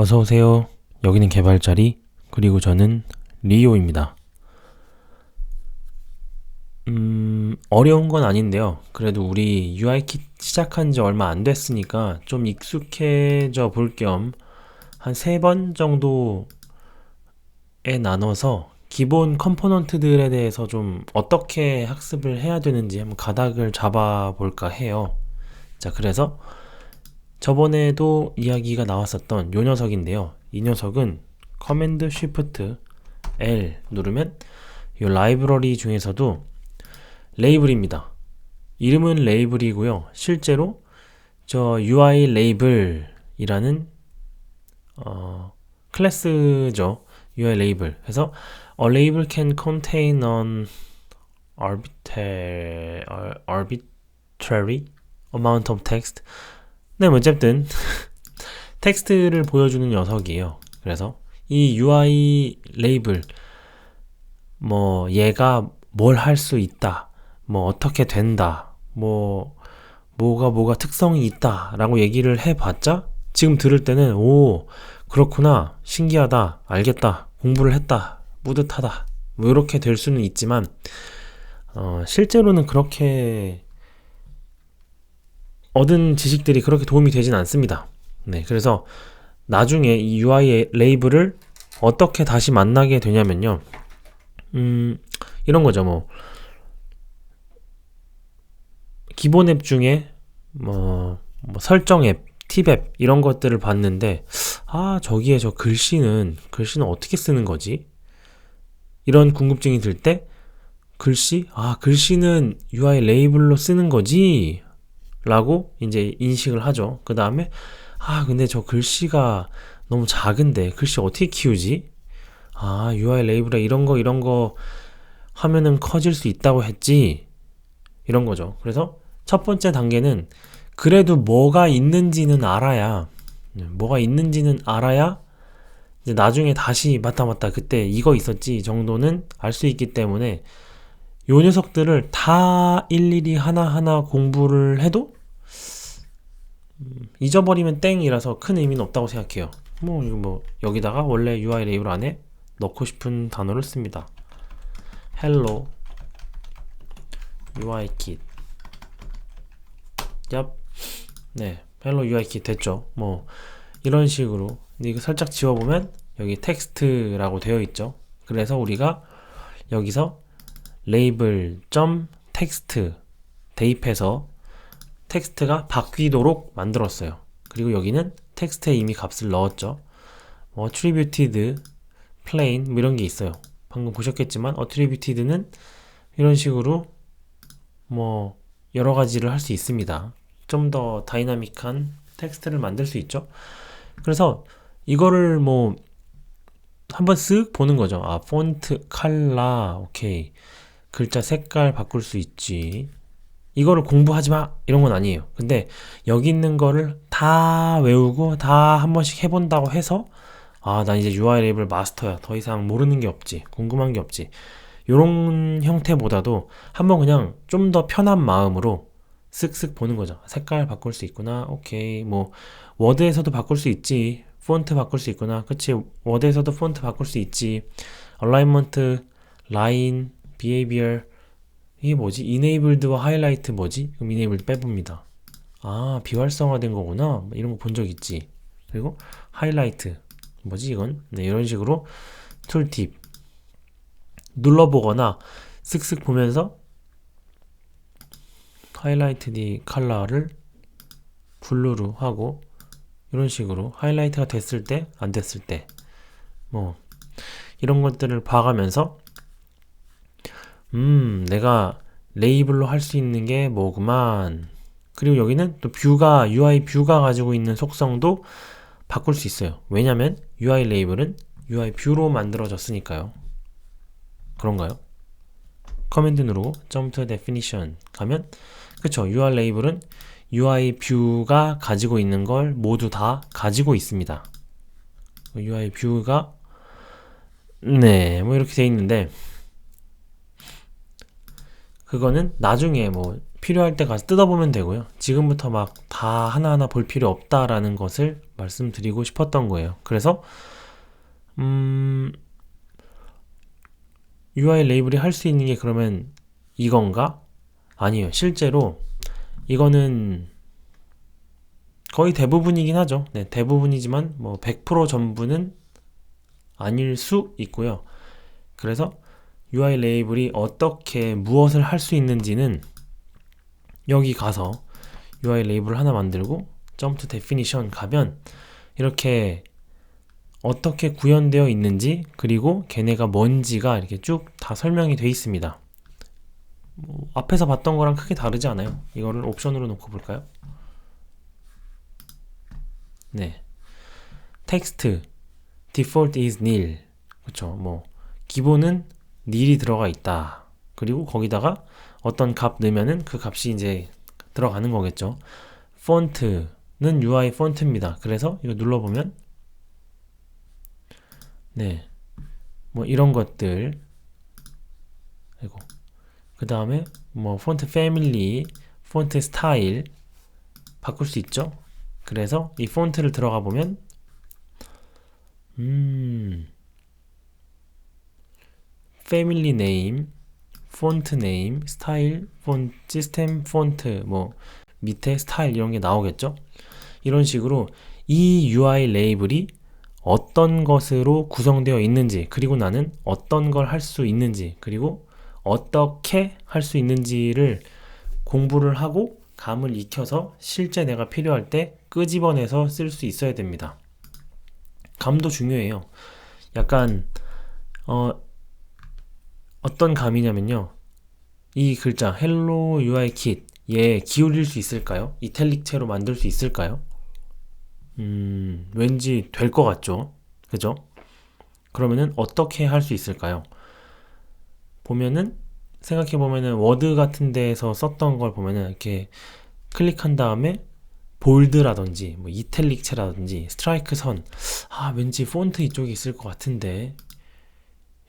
어서 오세요. 여기는 개발자리, 그리고 저는 리오입니다. 음, 어려운 건 아닌데요. 그래도 우리 UIKit 시작한 지 얼마 안 됐으니까 좀 익숙해져 볼 겸 한 세 번 정도에 나눠서 기본 컴포넌트들에 대해서 좀 어떻게 학습을 해야 되는지 한번 가닥을 잡아 볼까 해요. 자, 그래서 저번에도 이야기가 나왔었던 요 녀석인데요. 이 녀석은 커맨드 쉬프트 L 누르면 이 라이브러리 중에서도 레이블입니다. 이름은 레이블이고요. 실제로 저 UI 레이블이라는 어, 클래스죠. UI 레이블. 그래서 a label can contain an arbitrary, amount of text. 네, 뭐 어쨌든 텍스트를 보여주는 녀석이에요. 그래서 이 UI 레이블 뭐 얘가 뭘 할 수 있다. 뭐 어떻게 된다. 뭐 뭐가 뭐가 특성이 있다라고 얘기를 해 봤자 지금 들을 때는 오 그렇구나 신기하다 알겠다 공부를 했다 뿌듯하다 뭐 이렇게 될 수는 있지만 어, 실제로는 그렇게 얻은 지식들이 그렇게 도움이 되진 않습니다. 네, 그래서 나중에 이 UI 레이블을 어떻게 다시 만나게 되냐면요. 음, 이런 거죠, 뭐. 기본 앱 중에 뭐, 뭐 설정 앱, 팁 앱, 이런 것들을 봤는데, 아, 저기에 저 글씨는, 글씨는 어떻게 쓰는 거지? 이런 궁금증이 들 때, 글씨? 아, 글씨는 UI 레이블로 쓰는 거지? 라고 이제 인식을 하죠. 그 다음에, 아, 근데 저 글씨가 너무 작은데, 글씨 어떻게 키우지? 아, UI 레이블에 이런 거, 이런 거 하면은 커질 수 있다고 했지? 이런 거죠. 그래서 첫 번째 단계는 그래도 뭐가 있는지는 알아야, 뭐가 있는지는 알아야, 이제 나중에 다시, 맞다, 맞다, 그때 이거 있었지 정도는 알 수 있기 때문에 요 녀석들을 다 일일이 하나하나 공부를 해도 음, 잊어버리면 땡이라서 큰 의미는 없다고 생각해요. 뭐, 뭐, 여기다가 원래 UI 레이블 안에 넣고 싶은 단어를 씁니다. hello UIKit. 얍. 네. hello UIKit 됐죠. 뭐, 이런 식으로. 근데 이거 살짝 지워 보면 여기 텍스트라고 되어 있죠. 그래서 우리가 여기서 레이블 점 텍스트 대입해서 텍스트가 바뀌도록 만들었어요. 그리고 여기는 텍스트에 이미 값을 넣었죠. 뭐 attributed, plain 뭐 이런 게 있어요. 방금 보셨겠지만 attributed는 이런 식으로 뭐 여러 가지를 할 수 있습니다. 좀 더 다이나믹한 텍스트를 만들 수 있죠. 그래서 이거를 뭐 한번 쓱 보는 거죠. 아, 폰트, 칼라, 오케이. 글자 색깔 바꿀 수 있지. 이거를 공부하지 마! 이런 건 아니에요. 근데 여기 있는 거를 다 외우고 다 한 번씩 해본다고 해서 아, 난 이제 UI 레이블 마스터야. 더 이상 모르는 게 없지. 궁금한 게 없지. 요런 형태보다도 한번 그냥 좀 더 편한 마음으로 쓱쓱 보는 거죠. 색깔 바꿀 수 있구나. 오케이. 뭐, 워드에서도 바꿀 수 있지. 폰트 바꿀 수 있구나. 그치. 워드에서도 폰트 바꿀 수 있지. 얼라이먼트, 라인, behavior. 이게 뭐지? enabled와 highlight 뭐지? 그럼 enabled빼봅니다. 아, 비활성화된 거구나. 이런 거 본 적 있지. 그리고 highlight. 뭐지 이건? 네, 이런 식으로 툴팁 눌러보거나 쓱쓱 보면서 하이라이트 디 컬러를 블루로 하고 이런 식으로 하이라이트가 됐을 때 안 됐을 때 뭐 이런 것들을 봐가면서 음 내가 레이블로 할 수 있는 게 뭐구만 그리고 여기는 또 뷰가 UI 뷰가 가지고 있는 속성도 바꿀 수 있어요 왜냐면 UI 레이블은 UI 뷰로 만들어졌으니까요 그런가요? 커맨드 누르고 jump to definition 가면 그쵸 UI 레이블은 UI 뷰가 가지고 있는 걸 모두 다 가지고 있습니다. UI 뷰가 네 뭐 이렇게 돼 있는데 그거는 나중에 뭐 필요할 때 가서 뜯어보면 되고요. 지금부터 막 다 하나하나 볼 필요 없다라는 것을 말씀드리고 싶었던 거예요. 그래서 음, UI 레이블이 할 수 있는 게 그러면 이건가? 아니에요. 실제로 이거는 거의 대부분이긴 하죠. 네, 대부분이지만 뭐 100% 전부는 아닐 수 있고요. 그래서 UI 레이블이 어떻게 무엇을 할 수 있는지는 여기 가서 UI 레이블 하나 만들고 점프 데피니션 가면 이렇게 어떻게 구현되어 있는지 그리고 걔네가 뭔지가 이렇게 쭉 다 설명이 되어 있습니다. 뭐 앞에서 봤던 거랑 크게 다르지 않아요. 이거를 옵션으로 놓고 볼까요? 네. 텍스트 default is nil. 그렇죠. 뭐 기본은 nil이 들어가 있다. 그리고 거기다가 어떤 값 넣으면은 그 값이 이제 들어가는 거겠죠. 폰트는 UI 폰트입니다. 그래서 이거 눌러보면 네. 뭐 이런 것들 그리고 그 다음에 뭐 폰트 패밀리, 폰트 스타일 바꿀 수 있죠. 그래서 이 폰트를 들어가 보면 음 패밀리 네임, 폰트 네임, 스타일, 폰 시스템 폰트 뭐 밑에 스타일 이런 게 나오겠죠. 이런 식으로 이 UI 레이블이 어떤 것으로 구성되어 있는지, 그리고 나는 어떤 걸 할 수 있는지, 그리고 어떻게 할 수 있는지를 공부를 하고 감을 익혀서 실제 내가 필요할 때 끄집어내서 쓸 수 있어야 됩니다. 감도 중요해요. 약간 어 어떤 감이냐면요. 이 글자 헬로 UI 킷 얘 기울일 수 있을까요? 이탈릭체로 만들 수 있을까요? 음, 왠지 될 것 같죠? 그죠? 그러면은 어떻게 할 수 있을까요? 보면은 생각해 보면은 워드 같은 데에서 썼던 걸 보면은 이렇게 클릭한 다음에 볼드라든지 뭐 이탈릭체라든지 스트라이크 선, 아 왠지 폰트 이쪽에 있을 것 같은데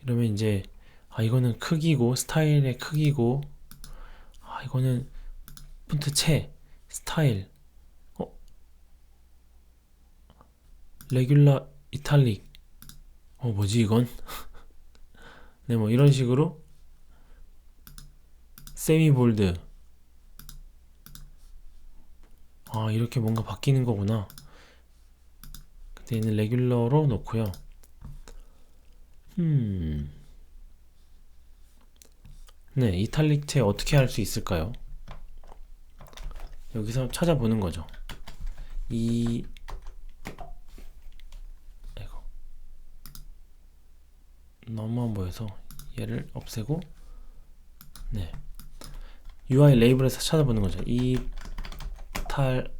이러면 이제 아 이거는 크기고 스타일의 크기고. 아 이거는 폰트 체 스타일. 어? 레귤라 이탈릭. 어 뭐지 이건? 네 뭐 이런 식으로. 세미 볼드. 아 이렇게 뭔가 바뀌는 거구나. 근데 얘는 레귤러로 놓고요. 음 네, 이탈릭체 어떻게 할 수 있을까요? 여기서 찾아보는 거죠. 이 아이고 너무 안 보여서 얘를 없애고 네 UI 레이블에서 찾아보는 거죠. 이탈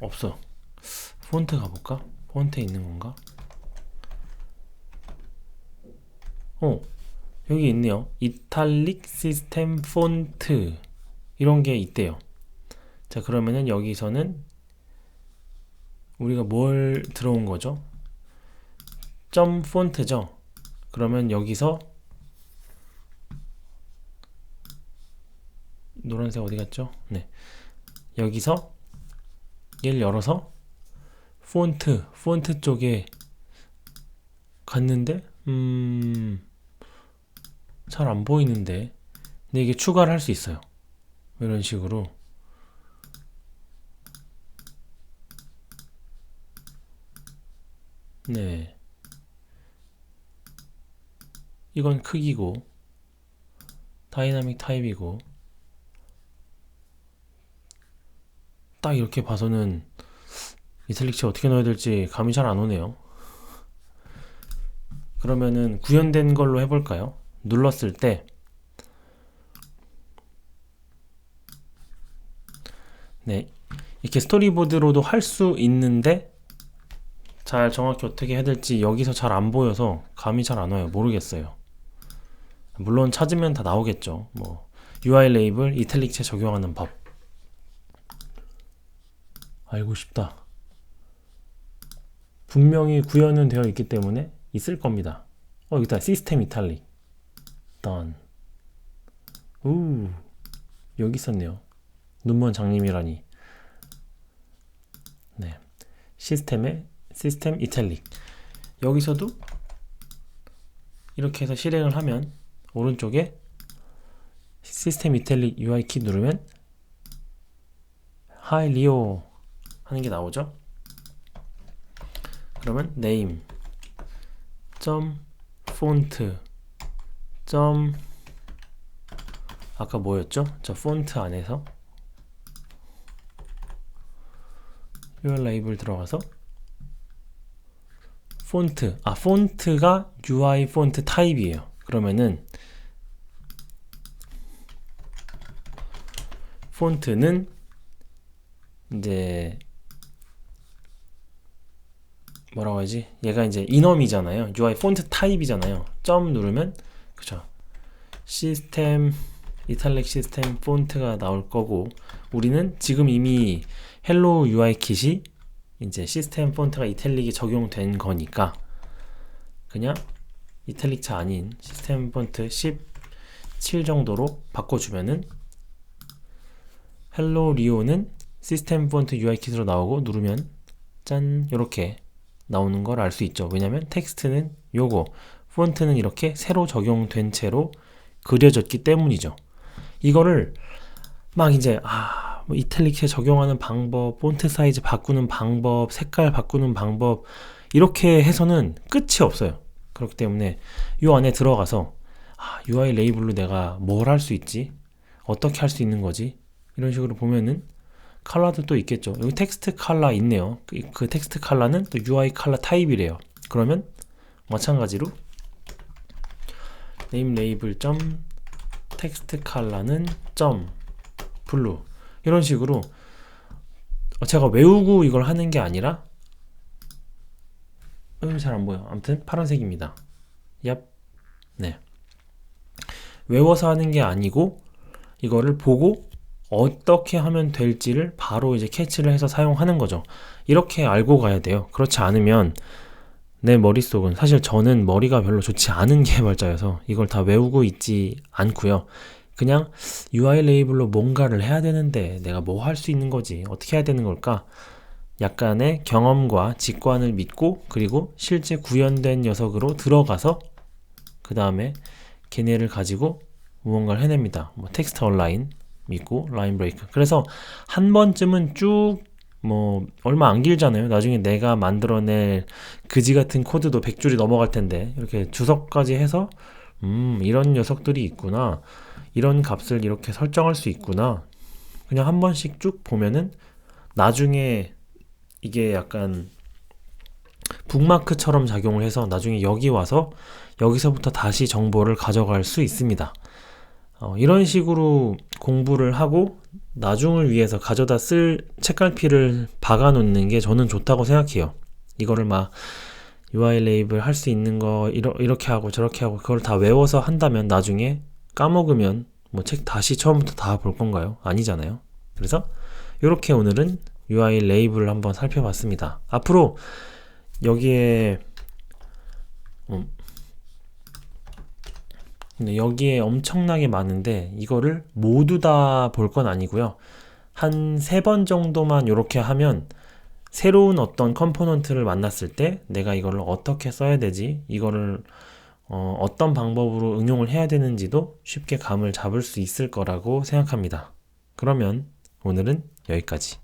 없어. 폰트 가볼까? 폰트에 있는 건가? 어 여기 있네요. 이탈릭 시스템 폰트 이런 게 있대요. 자 그러면은 여기서는 우리가 뭘 들어온 거죠? 점 폰트죠. 그러면 여기서 노란색 어디 갔죠? 네. 여기서 얘를 열어서 폰트, 폰트 쪽에 갔는데 음... 잘 안 보이는데 근데 이게 추가를 할 수 있어요. 이런 식으로. 네. 이건 크기고 다이나믹 타입이고 딱 이렇게 봐서는 이탈릭체 어떻게 넣어야 될지 감이 잘 안 오네요. 그러면은 구현된 걸로 해볼까요? 눌렀을 때 네, 이렇게 스토리보드로도 할 수 있는데 잘 정확히 어떻게 해야 될지 여기서 잘 안 보여서 감이 잘 안 와요. 모르겠어요. 물론 찾으면 다 나오겠죠. 뭐 UI 레이블 이탈릭체 적용하는 법. 알고 싶다. 분명히 구현은 되어 있기 때문에 있을 겁니다. 어, 여기다 시스템 이탈릭. Done. 우 여기 있었네요. 눈먼 장님이라니. 네. 시스템의 시스템 이탈릭. 여기서도 이렇게 해서 실행을 하면 오른쪽에 시스템 이탈릭 UI 키 누르면 하이 리오 하는 게 나오죠. 그러면 name 점 폰트 점 아까 뭐였죠? 저 폰트 안에서 UR 레이블 들어가서 폰트 아 폰트가 UI 폰트 타입이에요. 그러면은 폰트는 이제 뭐라고 하지? 얘가 이제 이넘이잖아요. UI 폰트 타입이잖아요. 점 누르면 그죠? 시스템 이탈릭 시스템 폰트가 나올 거고 우리는 지금 이미 헬로 UI 킷이 이제 시스템 폰트가 이탈릭이 적용된 거니까 그냥 이탈릭차 아닌 시스템 폰트 17 정도로 바꿔주면은 헬로 리오는 시스템 폰트 UI 킷으로 나오고 누르면 짠 이렇게 나오는 걸 알 수 있죠. 왜냐면 텍스트는 요거, 폰트는 이렇게 새로 적용된 채로 그려졌기 때문이죠. 이거를 막 이제 아, 뭐 이탈릭에 적용하는 방법, 폰트 사이즈 바꾸는 방법, 색깔 바꾸는 방법 이렇게 해서는 끝이 없어요. 그렇기 때문에 요 안에 들어가서 아, UI 레이블로 내가 뭘 할 수 있지? 어떻게 할 수 있는 거지? 이런 식으로 보면은 컬러도 또 있겠죠. 여기 텍스트 컬러 있네요. 그, 그 텍스트 컬러는 또 UI 컬러 타입이래요. 그러면 마찬가지로 네임 레이블 점 텍스트 컬러는 점 블루 이런 식으로 제가 외우고 이걸 하는 게 아니라 음, 잘안 보여. 아무튼 파란색입니다. 얍. 네. 외워서 하는 게 아니고 이거를 보고 어떻게 하면 될지를 바로 이제 캐치를 해서 사용하는 거죠. 이렇게 알고 가야 돼요. 그렇지 않으면 내 머릿속은 사실 저는 머리가 별로 좋지 않은 개발자여서 이걸 다 외우고 있지 않고요. 그냥 UI 레이블로 뭔가를 해야 되는데 내가 뭐 할 수 있는 거지? 어떻게 해야 되는 걸까? 약간의 경험과 직관을 믿고 그리고 실제 구현된 녀석으로 들어가서 그 다음에 걔네를 가지고 무언가를 해냅니다. 뭐 텍스트 온라인 믿고 라인 브레이크. 그래서 한 번쯤은 쭉 뭐 얼마 안 길잖아요. 나중에 내가 만들어낼 그지 같은 코드도 100줄이 넘어갈 텐데 이렇게 주석까지 해서 음 이런 녀석들이 있구나. 이런 값을 이렇게 설정할 수 있구나. 그냥 한 번씩 쭉 보면은 나중에 이게 약간 북마크처럼 작용을 해서 나중에 여기 와서 여기서부터 다시 정보를 가져갈 수 있습니다. 어, 이런 식으로 공부를 하고 나중을 위해서 가져다 쓸 책갈피를 박아 놓는 게 저는 좋다고 생각해요. 이거를 막 UI 레이블 할 수 있는 거 이렇게 하고 저렇게 하고 그걸 다 외워서 한다면 나중에 까먹으면 뭐 책 다시 처음부터 다 볼 건가요? 아니잖아요. 그래서 이렇게 오늘은 UI 레이블을 한번 살펴봤습니다. 앞으로 여기에 음, 근데 여기에 엄청나게 많은데 이거를 모두 다 볼 건 아니고요. 한 세 번 정도만 이렇게 하면 새로운 어떤 컴포넌트를 만났을 때 내가 이거를 어떻게 써야 되지? 이거를 어, 어떤 방법으로 응용을 해야 되는지도 쉽게 감을 잡을 수 있을 거라고 생각합니다. 그러면 오늘은 여기까지.